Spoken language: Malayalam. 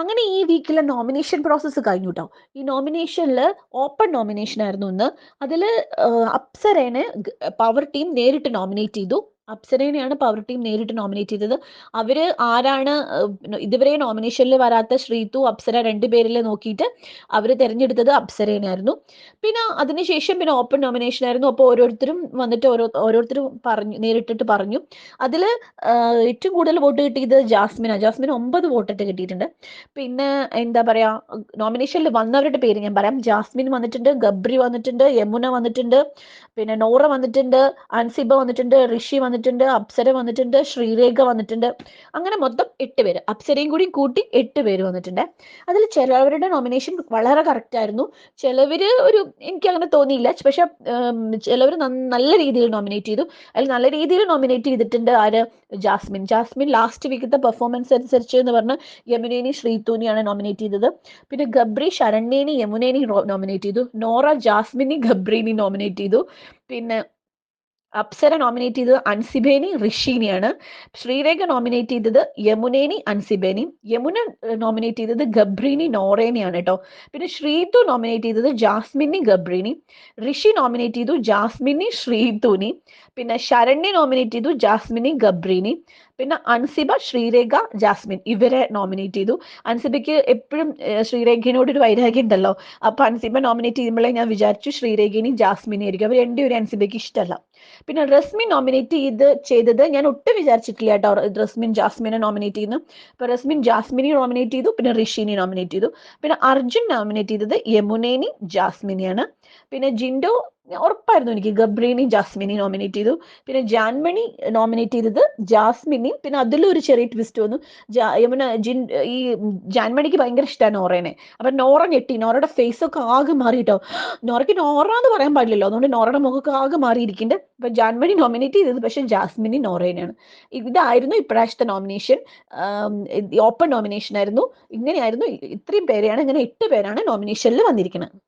അങ്ങനെ ഈ വീക്കിലെ നോമിനേഷൻ പ്രോസസ്സ് കഴിഞ്ഞു കേട്ടോ ഈ നോമിനേഷനിൽ ഓപ്പൺ നോമിനേഷൻ ആയിരുന്നു ഇന്ന്. അതിൽ അപ്സരേനെ പവർ ടീം നേരിട്ട് നോമിനേറ്റ് ചെയ്തു. അപ്സരേനെയാണ് പവർ ടീം നേരിട്ട് നോമിനേറ്റ് ചെയ്തത്. അവർ ആരാണ് ഇതുവരെ നോമിനേഷനിൽ വരാത്ത ശ്രീതു, അപ്സര 2 പേരിൽ നോക്കിയിട്ട് അവർ തെരഞ്ഞെടുത്തത് അപ്സരേനായിരുന്നു പിന്നെ അതിനുശേഷം പിന്നെ ഓപ്പൺ നോമിനേഷൻ ആയിരുന്നു. അപ്പോൾ ഓരോരുത്തരും വന്നിട്ട് ഓരോ ഓരോരുത്തരും പറഞ്ഞു നേരിട്ടിട്ട് പറഞ്ഞു. അതിൽ ഏറ്റവും കൂടുതൽ വോട്ട് കിട്ടിയത് ജാസ്മിന ജാസ്മിന് ഒമ്പത് വോട്ടിട്ട് കിട്ടിയിട്ടുണ്ട്. പിന്നെ എന്താ പറയാ നോമിനേഷനിൽ വന്നവരുടെ പേര് ഞാൻ പറയാം. ജാസ്മിൻ വന്നിട്ടുണ്ട്, ഗബ്രി വന്നിട്ടുണ്ട്, യമുന വന്നിട്ടുണ്ട്, പിന്നെ നോറ വന്നിട്ടുണ്ട്, അൻസിബ വന്നിട്ടുണ്ട്, ഋഷി വന്നിട്ടുണ്ട്, അപ്സര വന്നിട്ടുണ്ട്, ശ്രീരേഖ വന്നിട്ടുണ്ട്. അങ്ങനെ മൊത്തം എട്ട് പേര്. അപ്സരയും കൂടി കൂട്ടി എട്ട് പേര് വന്നിട്ടുണ്ട് അതിൽ ചിലവരുടെ നോമിനേഷൻ വളരെ കറക്റ്റ് ആയിരുന്നു. ചിലവര് ഒരു എനിക്ക് അങ്ങനെ തോന്നിയില്ല. പക്ഷെ ചിലവർ നല്ല രീതിയിൽ നോമിനേറ്റ് ചെയ്തു. അതിൽ നല്ല രീതിയിൽ നോമിനേറ്റ് ചെയ്തിട്ടുണ്ട് ആര് ജാസ്മിൻ. ജാസ്മിൻ ലാസ്റ്റ് വീക്കത്തെ പെർഫോമൻസ് അനുസരിച്ച് എന്ന് പറഞ്ഞ് യമുനേനി ശ്രീതൂനിയാണ് നോമിനേറ്റ് ചെയ്തത്. പിന്നെ ഗബ്രി ശരണ്യേനി യമുനേനി നോമിനേറ്റ് ചെയ്തു. നോറ ജാസ്മിനി ഗബ്രീനി നോമിനേറ്റ് ചെയ്തു. പിന്നെ അപ്സര നോമിനേറ്റ് ചെയ്തത് അൻസിബേനി ഋഷിനിയാണ് ശ്രീരേഖ നോമിനേറ്റ് ചെയ്തത് യമുനേനി അൻസിബേനി യമുന നോമിനേറ്റ് ചെയ്തത് ഗബ്രീനി നോറേനിയാണ് കേട്ടോ പിന്നെ ശ്രീതു നോമിനേറ്റ് ചെയ്തത് ജാസ്മിനി ഗബ്രീനി ഋഷി നോമിനേറ്റ് ചെയ്തു ജാസ്മിനി ശ്രീതുനി പിന്നെ ശരണ്യ നോമിനേറ്റ് ചെയ്തു ജാസ്മിനി ഗബ്രീനി പിന്നെ അൻസിബ, ശ്രീരേഖ, ജാസ്മിൻ ഇവരെ നോമിനേറ്റ് ചെയ്തു. അൻസിബയ്ക്ക് എപ്പോഴും ശ്രീരേഖയോട് ഒരു വൈരാഗ്യം ഉണ്ടല്ലോ. അപ്പൊ അൻസിബ നോമിനേറ്റ് ചെയ്യുമ്പോഴേ ഞാൻ വിചാരിച്ചു ശ്രീരേഖിനി ജാസ്മിനി ആയിരിക്കും. അവർ രണ്ടുപേരും അൻസിബയ്ക്ക് ഇഷ്ടല്ല. പിന്നെ റസ്മിൻ നോമിനേറ്റ് ചെയ്ത് ചെയ്തത് ഞാൻ ഒട്ടും വിചാരിച്ചിട്ടില്ല കേട്ടോ റസ്മിൻ ജാസ്മിനെ നോമിനേറ്റ് ചെയ്യുന്നു. അപ്പൊ റസ്മിൻ ജാസ്മിനെ നോമിനേറ്റ് ചെയ്തു. പിന്നെ ഋഷിനെ നോമിനേറ്റ് ചെയ്തു. പിന്നെ അർജുൻ നോമിനേറ്റ് ചെയ്തത് യമുനേനി ജാസ്മിനെയാണ്. പിന്നെ ജിൻഡോ ഉറപ്പായിരുന്നു എനിക്ക് ഗബ്രീനി ജാസ്മിനി നോമിനേറ്റ് ചെയ്തു. പിന്നെ ജാൻമണി നോമിനേറ്റ് ചെയ്തത് ജാസ്മിനെയും പിന്നെ അതിലൊരു ചെറിയ ട്വിസ്റ്റ് വന്നു. യമുന ജിൻ ഈ ജാൻമണിക്ക് ഭയങ്കര ഇഷ്ടമാണ് നോറേനെ. അപ്പൊ നോറ ഞെട്ടി. നോറയുടെ ഫേസ് ഒക്കെ ആകെ മാറി ട്ടോ. നോറയ്ക്ക് നോറ എന്ന് പറയാൻ പാടില്ലല്ലോ. അതുകൊണ്ട് നോറയുടെ മുഖമൊക്കെ ആകെ മാറിയിരിക്കുന്നുണ്ട്. അപ്പൊ ജാൻമണി നോമിനേറ്റ് ചെയ്തത് പക്ഷെ ജാസ്മിനി നോറേനെയാണ്. ഇതായിരുന്നു ഇപ്രാവശ്യത്തെ നോമിനേഷൻ. ഓപ്പൺ നോമിനേഷൻ ആയിരുന്നു. ഇങ്ങനെയായിരുന്നു ഇത്രയും പേരെയാണ് ഇങ്ങനെ എട്ട് പേരാണ് നോമിനേഷനിൽ വന്നിരിക്കുന്നത്.